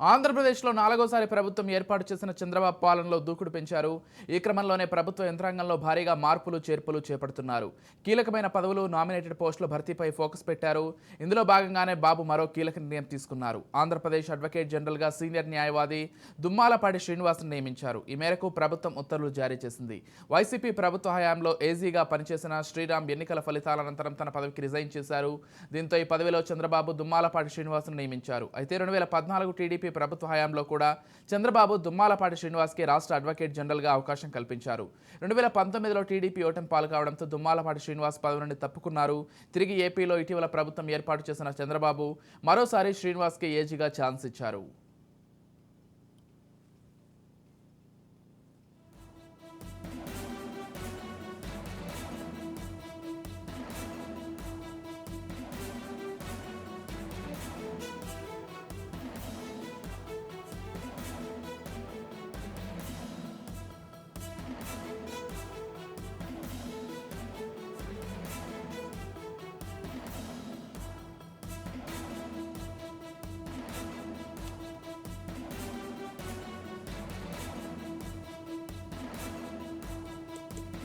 ఆంధ్రప్రదేశ్లో నాలుగోసారి ప్రభుత్వం ఏర్పాటు చేసిన చంద్రబాబు పాలనలో దూకుడు పెంచారు. ఈ క్రమంలోనే ప్రభుత్వ యంత్రాంగంలో భారీగా మార్పులు చేర్పులు చేపడుతున్నారు. కీలకమైన పదవులు నామినేటెడ్ పోస్టుల భర్తీపై ఫోకస్ పెట్టారు. ఇందులో భాగంగానే బాబు మరో కీలక నిర్ణయం తీసుకున్నారు. ఆంధ్రప్రదేశ్ అడ్వకేట్ జనరల్గా సీనియర్ న్యాయవాది దుమ్మాలపాటి శ్రీనివాస్ను నియమించారు. ఈ మేరకు ప్రభుత్వం ఉత్తర్వులు జారీ చేసింది. వైసీపీ ప్రభుత్వ హయాంలో ఏజీగా పనిచేసిన శ్రీరామ్ ఎన్నికల ఫలితాల అనంతరం తన పదవికి రిజైన్ చేశారు. దీంతో ఈ పదవిలో చంద్రబాబు దుమ్మాలపాటి శ్రీనివాస్ను నియమించారు. అయితే రెండు వేల పద్నాలుగు టీడీపీ ప్రభుత్వ హయాంలో కూడా చంద్రబాబు దుమ్మాలపాటి శ్రీనివాస్కి రాష్ట్ర అడ్వకేట్ జనరల్గా అవకాశం కల్పించారు. రెండు వేల పంతొమ్మిదిలో టీడీపీ ఓటమి పాలు కావడంతో దుమ్మాలపాటి శ్రీనివాస్ పదవి నుండి తప్పుకున్నారు. తిరిగి ఏపీలో ఇటీవల ప్రభుత్వం ఏర్పాటు చేసిన చంద్రబాబు మరోసారి శ్రీనివాస్కి ఏజీగా ఛాన్స్ ఇచ్చారు.